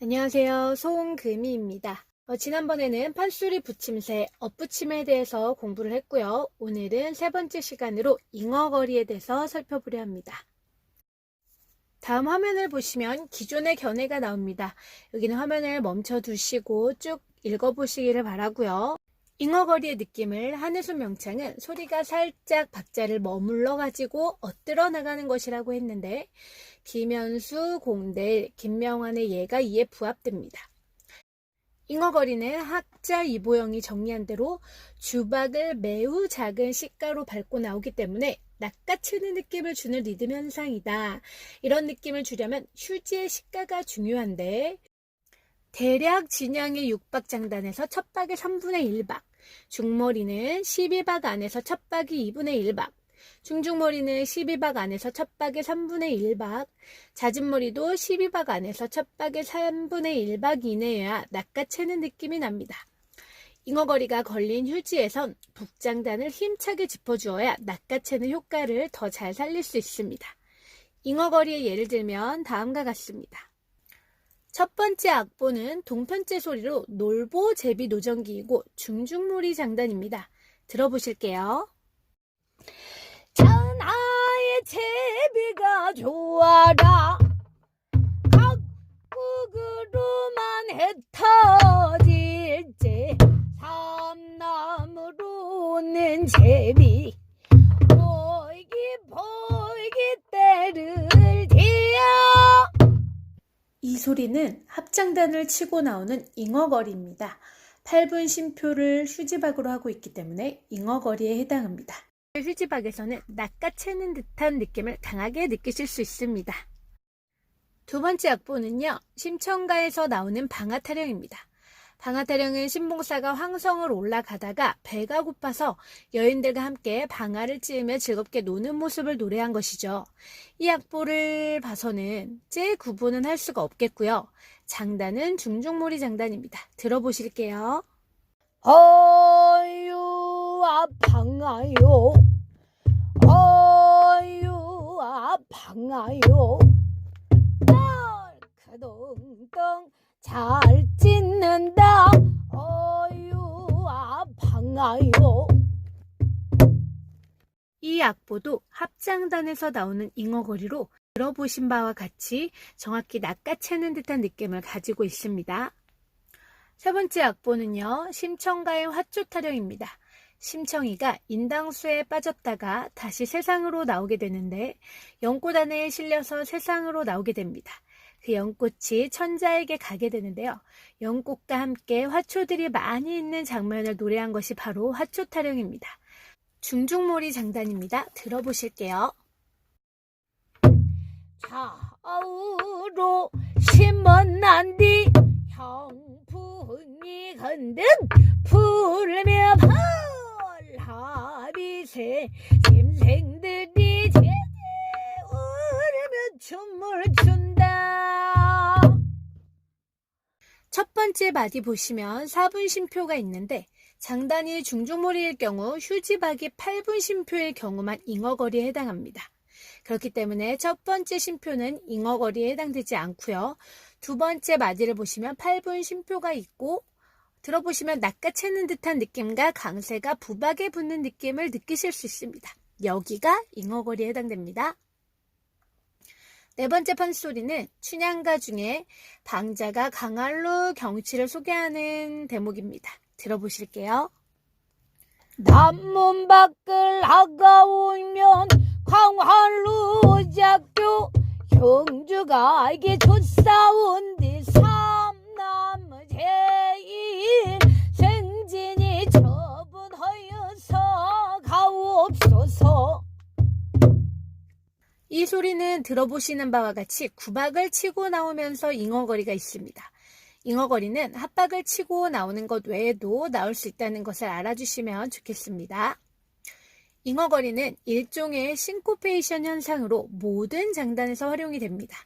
안녕하세요. 송금이입니다. 어, 지난번에는 판소리 붙임새, 엇붙임에 대해서 공부를 했고요. 오늘은 세 번째 시간으로 잉어거리에 대해서 살펴보려 합니다. 다음 화면을 보시면 기존의 견해가 나옵니다. 여기는 화면을 멈춰 두시고 쭉 읽어보시기를 바라고요. 잉어거리의 느낌을 한해수 명창은 소리가 살짝 박자를 머물러 가지고 엇들어 나가는 것이라고 했는데 김현수, 공대, 김명환의 예가 이에 부합됩니다. 잉어거리는 학자 이보영이 정리한 대로 주박을 매우 작은 시가로 밟고 나오기 때문에 낚아채는 느낌을 주는 리듬 현상이다. 이런 느낌을 주려면 휴지의 시가가 중요한데 대략 진양의 6박 장단에서 첫 박의 3분의 1박, 중머리는 12박 안에서 첫 박이 2분의 1박, 중중머리는 12박 안에서 첫 박의 3분의 1박, 잦은머리도 12박 안에서 첫 박의 3분의 1박 이내여야 낚아채는 느낌이 납니다. 잉어거리가 걸린 휴지에선 북장단을 힘차게 짚어주어야 낚아채는 효과를 더 잘 살릴 수 있습니다. 잉어거리의 예를 들면 다음과 같습니다. 첫 번째 악보는 동편제 소리로 놀보 제비 노정기이고 중중몰이 장단입니다. 들어보실게요. 천하의 제비가 좋아라 각국으로만 흩어질지 삼남으로는 제비 소리는 합장단을 치고 나오는 잉어거리입니다. 8분 심표를 휴지박으로 하고 있기 때문에 잉어거리에 해당합니다. 휴지박에서는 낚아채는 듯한 느낌을 강하게 느끼실 수 있습니다. 두 번째 악보는요, 심청가에서 나오는 방아 타령입니다. 방아타령은 신봉사가 황성을 올라가다가 배가 고파서 여인들과 함께 방아를 찌으며 즐겁게 노는 모습을 노래한 것이죠. 이 악보를 봐서는 제 구분은 할 수가 없겠고요. 장단은 중중몰이 장단입니다. 들어보실게요. 어유 아팡아요 어유 아팡아요 덩덩 잘 찢는다 어유 아팡아요 이 악보도 합장단에서 나오는 잉어거리로 들어보신 바와 같이 정확히 낚아채는 듯한 느낌을 가지고 있습니다. 세 번째 악보는요, 심청가의 화초 타령입니다. 심청이가 인당수에 빠졌다가 다시 세상으로 나오게 되는데 연꽃 안에 실려서 세상으로 나오게 됩니다. 그 연꽃이 천자에게 가게 되는데요. 연꽃과 함께 화초들이 많이 있는 장면을 노래한 것이 바로 화초 타령입니다. 중중몰이 장단입니다. 들어보실게요. 좌우로 심었난디 형풍이 건든 풀며 펄하비새 짐승들 첫 번째 마디 보시면 4분 심표가 있는데 장단이 중중몰이일 경우 휴지 박이 8분 심표일 경우만 잉어거리에 해당합니다. 그렇기 때문에 첫 번째 심표는 잉어거리에 해당되지 않고요. 두 번째 마디를 보시면 8분 심표가 있고 들어보시면 낚아채는 듯한 느낌과 강세가 부박에 붙는 느낌을 느끼실 수 있습니다. 여기가 잉어거리에 해당됩니다. 네 번째 판소리는 춘향가 중에 방자가 강할루 경치를 소개하는 대목입니다. 들어보실게요. 남문 밖을 나가오면 광활루 작교 형주가 이게 좋사온 뒤 삼남 제 소리는 들어보시는 바와 같이 구박을 치고 나오면서 잉어거리가 있습니다. 잉어거리는 합박을 치고 나오는 것 외에도 나올 수 있다는 것을 알아주시면 좋겠습니다. 잉어거리는 일종의 싱코페이션 현상으로 모든 장단에서 활용이 됩니다.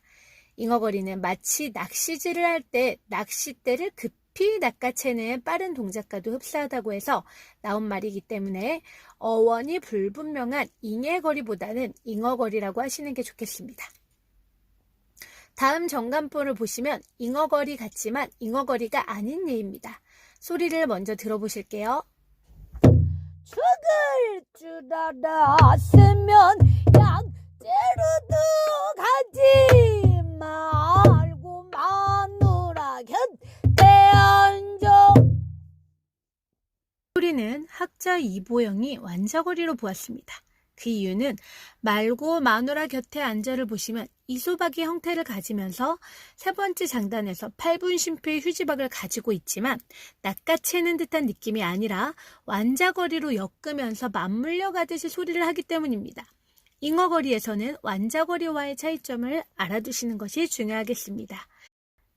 잉어거리는 마치 낚시질을 할 때 낚싯대를 급히 낚아채는 빠른 동작과도 흡사하다고 해서 나온 말이기 때문에 어원이 불분명한 잉해거리보다는 잉어거리라고 하시는 게 좋겠습니다. 다음 정관포를 보시면 잉어거리 같지만 잉어거리가 아닌 예입니다. 소리를 먼저 들어보실게요. 죽을 줄 알았으면 학자 이보영이 완자거리로 보았습니다. 그 이유는 말고 마누라 곁에 앉아를 보시면 이소박의 형태를 가지면서 세 번째 장단에서 8분 쉼표의 휴지박을 가지고 있지만 낚아채는 듯한 느낌이 아니라 완자거리로 엮으면서 맞물려 가듯이 소리를 하기 때문입니다. 잉어거리에서는 완자거리와의 차이점을 알아두시는 것이 중요하겠습니다.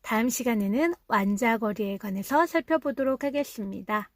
다음 시간에는 완자거리에 관해서 살펴보도록 하겠습니다.